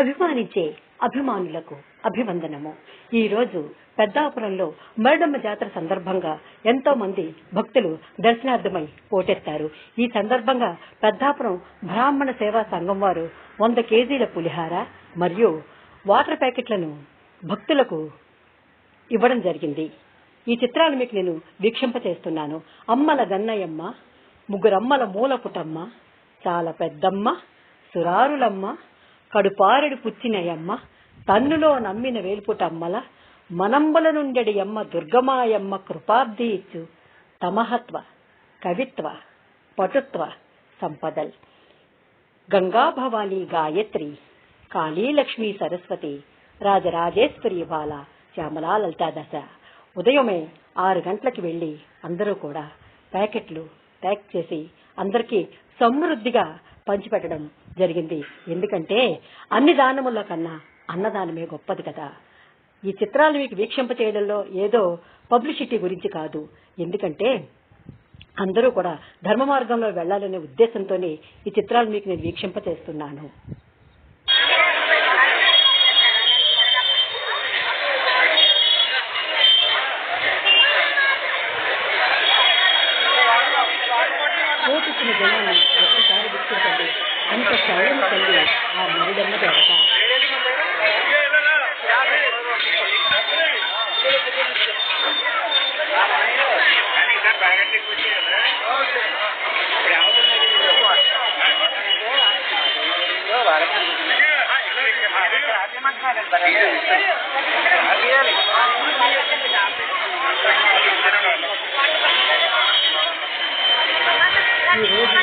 అభిమానించే అభిమానులకు అభివందనము. ఈ రోజు పెద్దాపురంలో మరడమ్మ జాతర సందర్భంగా ఎంతో మంది భక్తులు దర్శనార్థమై పోటెత్తారు. ఈ సందర్భంగా పెద్దాపురం బ్రాహ్మణ సేవా సంఘం వారు వంద కేజీల పులిహార మరియు వాటర్ ప్యాకెట్లను భక్తులకు ఇవ్వడం జరిగింది. ఈ చిత్రాలు మీకు నేను వీక్షింప చేస్తున్నాను అమ్మల గన్నయ్యమ్మ ముగ్గురమ్మల మూల పుటమ్మ చాలా పెద్దమ్మ సురారులమ్మ కడుపారెడు పుచ్చినయమ్మ తన్నులో నమ్మిన వేల్పుటమ్మల మనంబల నుండెడి అమ్మ దుర్గమాయమ్మ కృపాబ్ది ఇచ్చు తమహత్వ కవిత్వ పటుత్వ సంపదల్. గంగాభవాని గాయత్రి కాళీ లక్ష్మీ సరస్వతి రాజరాజేశ్వరి బాల శ్యామలా లలితా దశ ఉదయమే ఆరు గంటలకు వెళ్ళి అందరూ కూడా ప్యాకెట్లు ప్యాక్ చేసి అందరికీ సమృద్ధిగా పంచిపెట్టడం జరిగింది. ఎందుకంటే అన్ని దానముల కన్నా అన్నదానమే గొప్పది కదా. ఈ చిత్రాలు మీకు వీక్షింప చేయడంలో ఏదో పబ్లిసిటీ గురించి కాదు. ఎందుకంటే అందరూ కూడా ధర్మ మార్గంలో వెళ్ళాలనే ఉద్దేశంతోనే ఈ చిత్రాలు మీకు నేను వీక్షింప చేస్తున్నాను. జనాన్ని ఒక్కసారి గుర్తించండి అంత శౌర్యం తల్లి ఆ మరుడన్న దేవత ఈ రోజు